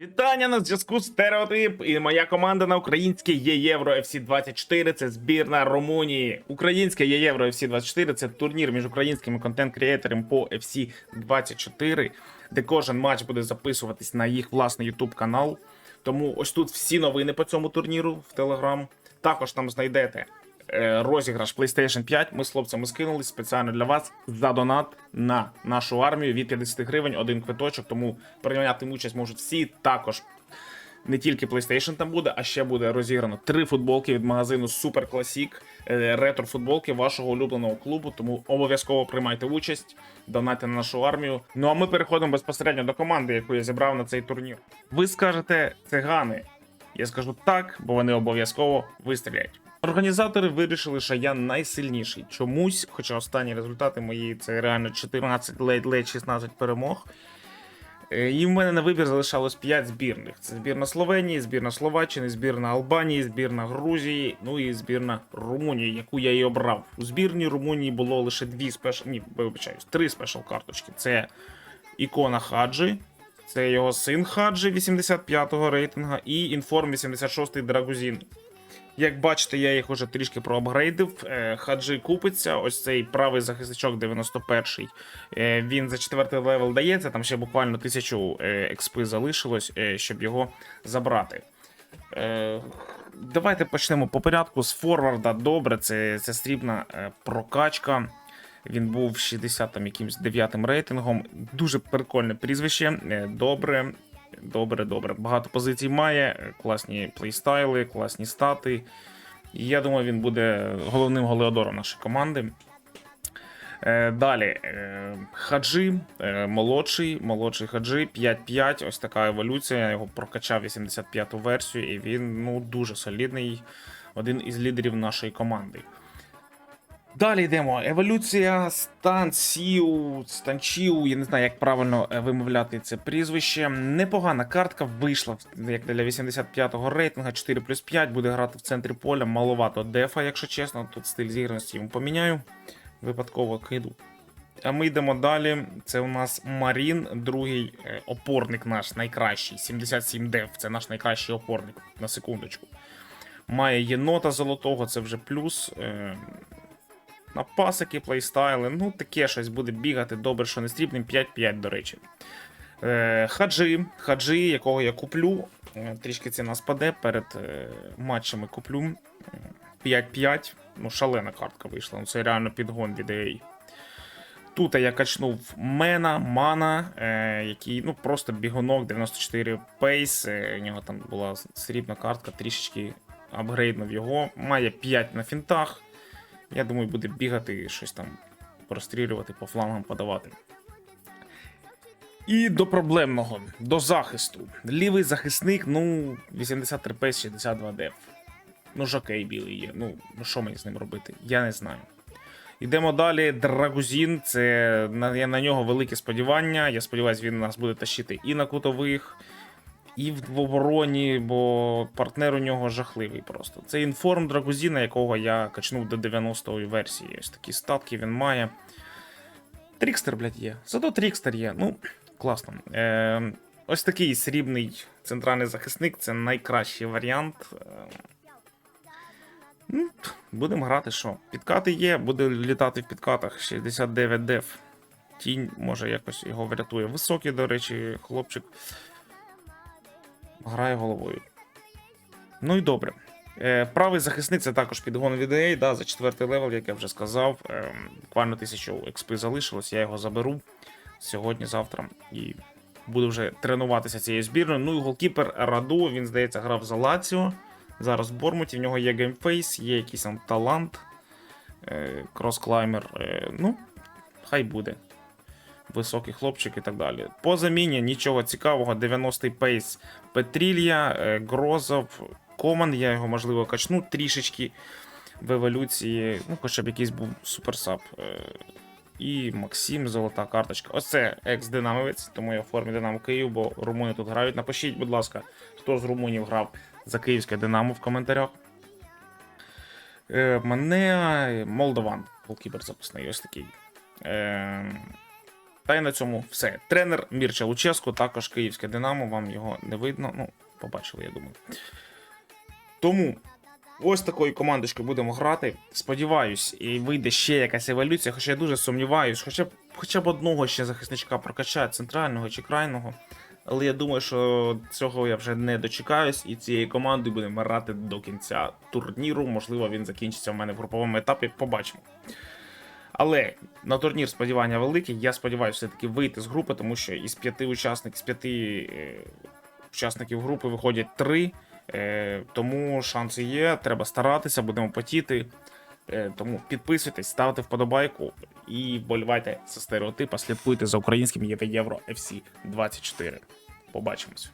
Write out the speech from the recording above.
Вітання на зв'язку Стереотип і моя команда на українське є Євро FC 24 Це збірна Румунії. Українське є Євро FC 24 Це турнір між українськими контент-креаторами по FC 24 де кожен матч буде записуватись на їх власний YouTube канал. Тому ось тут всі новини по цьому турніру в Telegram. Також там знайдете розіграш PlayStation 5. Ми з хлопцями скинули спеціально для вас за донат на нашу армію від 50 гривень, один квиточок. Тому прийняти участь можуть всі. Також не тільки PlayStation там буде, а ще буде розіграно три футболки від магазину Super Classic, е, ретро футболки вашого улюбленого клубу. Тому обов'язково приймайте участь, донайте на нашу армію. Ну а ми переходимо безпосередньо до команди, яку я зібрав на цей турнір. Ви скажете цигани. Я скажу так, бо вони обов'язково вистріляють. Організатори вирішили, що я найсильніший чомусь, хоча останні результати мої це реально 14 ледь-ледь 16 перемог. Е, І в мене на вибір залишалось 5 збірних: це збірна Словенії, збірна Словаччини, збірна Албанії, збірна Грузії, ну і збірна Румунії, яку я і обрав. У збірній Румунії було лише дві спешл, ні, вибачаюсь, три спешл карточки. Це ікона Хаджі, це його син Хаджі 85-го рейтинга і інформ 86-й Драгузін. Як бачите, я їх уже трішки проапгрейдив. Е, Хаджи купиться. Ось цей правий захисничок 91-й. Е, Він за четвертий левел дається. Там ще буквально тисячу е, експи залишилось, щоб його забрати. Давайте почнемо по порядку. З форварда добре, це, це срібна е, прокачка. Він був 60 там якимсь 9 рейтингом. Дуже прикольне прізвище. Добре. Добре, добре. Багато позицій має, класні плейстайли, класні стати. І я думаю, він буде головним голеодором нашої команди. Е, Далі е, Хаджи, е, молодший, молодший Хаджи 5-5. Ось така еволюція. Я його прокачав 85-ту версію, і він ну, дуже солідний, один із лідерів нашої команди. Далі йдемо. Еволюція Станцію, Станчіу, я не знаю, як правильно е, вимовляти це прізвище. Непогана картка вийшла як для 85-го рейтинга 4 плюс 5, буде грати в центрі поля, маловато дефа, якщо чесно. Тут стиль зіграності йому поміняю. Випадково киду. А ми йдемо далі. Це у нас Марін, другий е, опорник наш найкращий. 77 деф. Це наш найкращий опорник, на секундочку. Має єнота золотого, це вже плюс. На пасики, плейстайли. Ну, таке щось буде бігати. Добре, що не стрібним. 5-5, до речі. Е, хаджи, хаджи, якого я куплю. Е, трішки ціна спаде перед е, матчами куплю. Е, 5-5. Ну, шалена картка вийшла. Ну, це реально підгон від EA. Тут я качнув Мена, Мана, е, який ну, просто бігунок 94 пейс. У нього там була срібна картка, трішечки апгрейднув його. Має 5 на фінтах. Я думаю, буде бігати щось там прострілювати, по флангам подавати. І до проблемного, до захисту. Лівий захисник, ну, 83 пейс, 62 деф. Ну, жокей білий є. Ну, що мені з ним робити? Я не знаю. Йдемо далі. Драгузін. Це на, на нього велике сподівання. Я сподіваюся, він нас буде тащити і на кутових, і в обороні, бо партнер у нього жахливий просто. Це інформ Драгузіна, якого я качнув до 90-ї версії. Ось такі статки він має. Трікстер, блядь, є. Зато Трікстер є. Ну, класно. Е, ось такий срібний центральний захисник це найкращий варіант. Е, Ну, будемо грати що? Підкати є, буде літати в підкатах 69 деф. Тінь може якось його врятує. Високий, до речі, хлопчик. Грає головою. Ну і добре. Е, правий захисник це також підгон від EA, да, за четвертий левел, як я вже сказав. Е, буквально тисячу експи залишилось, я його заберу сьогодні-завтра і буду вже тренуватися цією збірною. Ну і голкіпер Раду, він, здається, грав за Лаціо. Зараз в Бормуті, в нього є геймфейс, є якийсь там талант, е, кросклаймер. Ну, хай буде. Високий хлопчик і так далі. По заміні нічого цікавого. 90-й пейс Петрілля, е, Грозов, Коман. Я його можливо качну трішечки в еволюції. Ну, хоча б якийсь був суперсап. Е, і Максим, золота карточка. Оце екс-динамовець, тому я в формі Динамо Київ, бо румуни тут грають. Напишіть, будь ласка, хто з румунів грав за київське Динамо в коментарях. Е, мене Молдован, голкіпер запасний, ось такий. Та й на цьому все. Тренер Мірча Луческу, також київське Динамо. Вам його не видно. Ну, побачили, я думаю. Тому ось такою командочкою будемо грати. Сподіваюсь, і вийде ще якась еволюція, хоча я дуже сумніваюсь, хоча б хоча б одного ще захисничка прокачає, центрального чи крайного. Але я думаю, що цього я вже не дочекаюсь, і цією командою будемо грати до кінця турніру. Можливо, він закінчиться в мене в груповому етапі. Побачимо. Але на турнір сподівання великі. Я сподіваюся все-таки вийти з групи, тому що із п'яти учасників, з п'яти е, учасників групи виходять три. Е, тому шанси є, треба старатися, будемо потіти. Е, тому підписуйтесь, ставте вподобайку і вболівайте за стереотипа, слідкуйте за українським Євро FC 24. Побачимось.